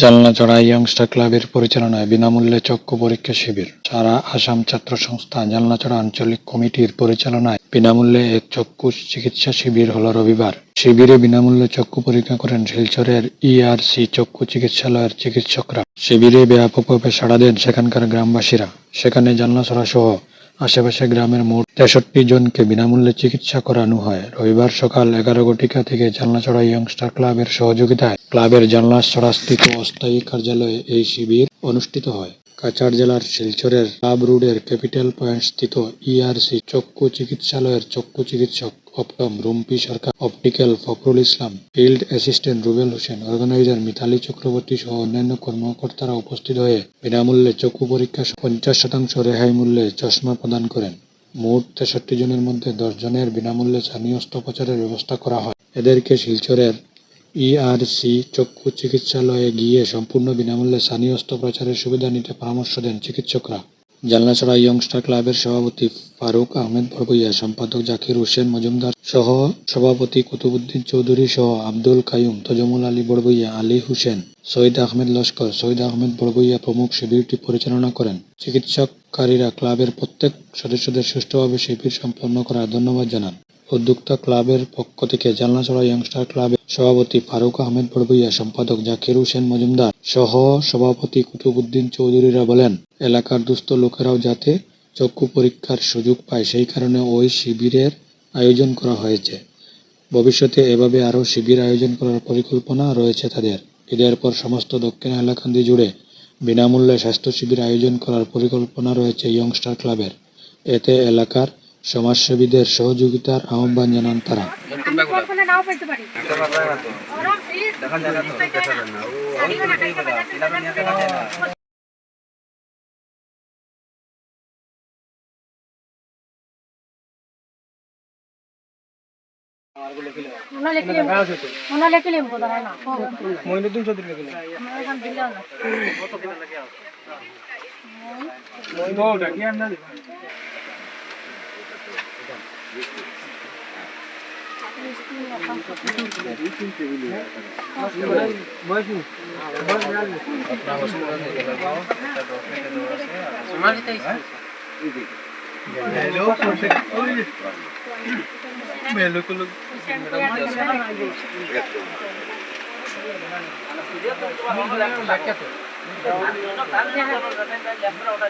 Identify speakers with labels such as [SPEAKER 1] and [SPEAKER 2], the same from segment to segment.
[SPEAKER 1] জালনাচড়া ইয়ংস্টার ক্লাবের পরিচালনায় বিনামূল্যে চক্ষু পরীক্ষা শিবির। সারা আসাম ছাত্র সংস্থা জালনাচড়া আঞ্চলিক কমিটির পরিচালনায় বিনামূল্যে এক চক্ষু চিকিৎসা শিবির হল রবিবার। শিবিরে বিনামূল্যে চক্ষু পরীক্ষা করেন শিলচরের ইআরসি চক্ষু চিকিৎসালয়ের চিকিৎসকরা। শিবিরে ব্যাপকভাবে সাড়া দেন সেখানকার গ্রামবাসীরা। সেখানে জালনাচড়া সহ আশেপাশে গ্রামের মোট তেষট্টি জনকে বিনামূল্যে চিকিৎসা করানো হয়। রবিবার সকাল এগারো ঘটিকা থেকে জালনাচড়া ইয়ংস্টার ক্লাবের সহযোগিতায় ক্লাবের জানলা ছড়াস্থিত অস্থায়ী কার্যালয়ে এই শিবির অনুষ্ঠিত হয়। কাছাড় জেলার শিলচরের ক্লাব রোডের ক্যাপিটাল পয়েন্ট স্থিত ইআরসি চক্ষু চিকিৎসালয়ের চক্ষু চিকিৎসক অপটম Rumpi Sarkar optical Fakhrul Islam field assistant Rubel Hossain organiser Mitali Chakraborty সহ অন্যান্য কর্মকর্তারা উপস্থিত হয়ে বিনামূল্যে চক্ষু পরীক্ষা পঞ্চাশ শতাংশ রেহাই মূল্যে চশমা প্রদান করেন। মোট তেষট্টি জনের মধ্যে দশ জনের বিনামূল্যে স্থানীয় অস্ত্রোপচারের ব্যবস্থা করা হয়। এদেরকে শিলচরের ইআরসি চক্ষু চিকিৎসালয়ে গিয়ে সম্পূর্ণ বিনামূল্যে স্থানীয় অস্ত্রোপচারের সুবিধা নিতে পরামর্শ দেন চিকিৎসকরা। জালনাছড়া ইয়ংস্টার ক্লাবের সভাপতি ফারুক আহমেদ বরবইয়া সম্পাদক জাকির হোসেন মজুমদার সহ সভাপতি কুতুবুদ্দিন চৌধুরী সহ আব্দুল কাইয়ুম, তজমুল আলী বড়বইয়া আলী হোসেন, সৈয়দ আহমেদ লস্কর, সৈয়দ আহমেদ বড়বইয়া প্রমুখ শিবিরটি পরিচালনা করেন। চিকিৎসককারীরা ক্লাবের প্রত্যেক সদস্যদের সুষ্ঠুভাবে শিবির সম্পন্ন করার ধন্যবাদ জানান। উদ্যোক্তা ক্লাবের পক্ষ থেকে জালনাছড়া ইয়ংস্টার ক্লাবের সভাপতি ফারুক আহমেদ বড়বইয়া সম্পাদক জাকির হোসেন মজুমদার সহ সভাপতি কুতুবুদ্দিন চৌধুরীরা বলেন, এলাকার দুস্থ লোকেরাও যাতে চক্ষু পরীক্ষার সুযোগ পায়, সেই কারণে ওই শিবিরের আয়োজন করা হয়েছে। ভবিষ্যতে এভাবে আরও শিবির আয়োজন করার পরিকল্পনা রয়েছে তাদের। ঈদের পর সমস্ত দক্ষিণ হাইলাকান্দি জুড়ে বিনামূল্যে স্বাস্থ্য শিবির আয়োজন করার পরিকল্পনা রয়েছে ইয়ংস্টার ক্লাবের। এতে এলাকার সমাজসেবীদের সহযোগিতার আহ্বান জানান তারা।
[SPEAKER 2] আমি কল্পনা নাও পেতে পারি। ওরম প্লিজ
[SPEAKER 3] দেখা যায় তো। দেখা যায় না। ও
[SPEAKER 2] শাড়িও না কাইতে পারে
[SPEAKER 3] দেখা যায় না।
[SPEAKER 2] ওনা লেখিলে ওনা লেখিলে বোধ হয় না।
[SPEAKER 4] মইনুদ্দিন চৌধুরী লেখেন
[SPEAKER 2] আমরা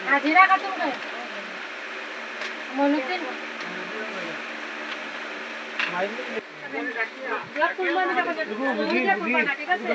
[SPEAKER 2] হাজিরা কত করে মনুদ্দিন ঠিক আছে